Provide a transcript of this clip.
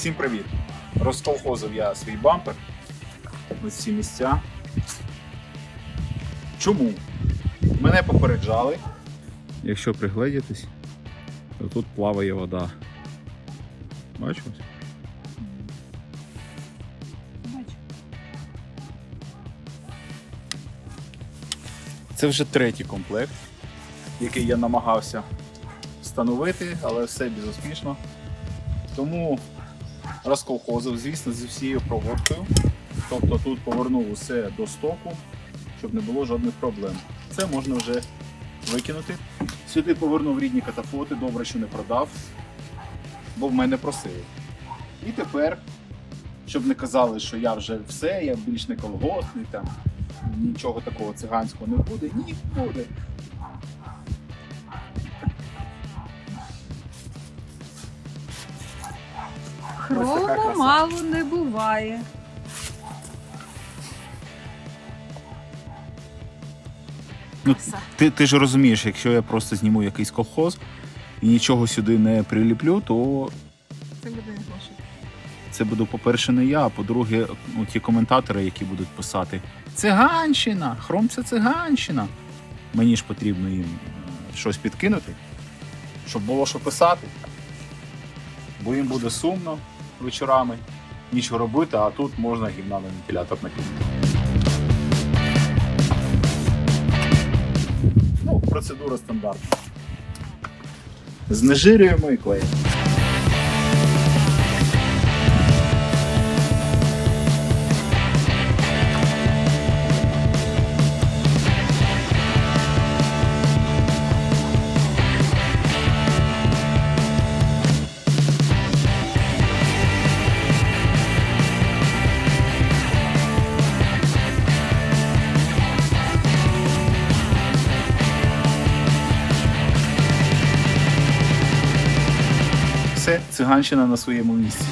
Всім привіт! Розколхозив я свій бампер. Ось ці місця. Чому? Мене попереджали. Якщо пригледітись, то тут плаває вода. Бачиш? Це вже третій комплект, який я намагався встановити, але все безуспішно. Тому розколхозив, звісно, зі всією проводкою. Тобто тут повернув усе до стоку, щоб не було жодних проблем. Це можна вже викинути. Сюди повернув рідні катафоти, добре, що не продав, бо в мене просили. І тепер, щоб не казали, що я вже все, я більш не колгоспний, там нічого такого циганського не буде. Ні, буде. Така Хрому краса. мало не буває. Ну, ти, ти ж розумієш, якщо я просто зніму якийсь колхоз і нічого сюди не приліплю, то Це буде гроші. це буду, по-перше, не я, а по-друге, ну, ті коментатори, які будуть писати Циганщина! Хром це циганщина. Мені ж потрібно їм е, щось підкинути, щоб було що писати. Бо їм буде сумно вечорами, нічого робити, а тут можна гімна на вентилятор накинути. Ну, процедура стандартна. Знежирюємо і клеїмо. Все, циганщина на своєму місці.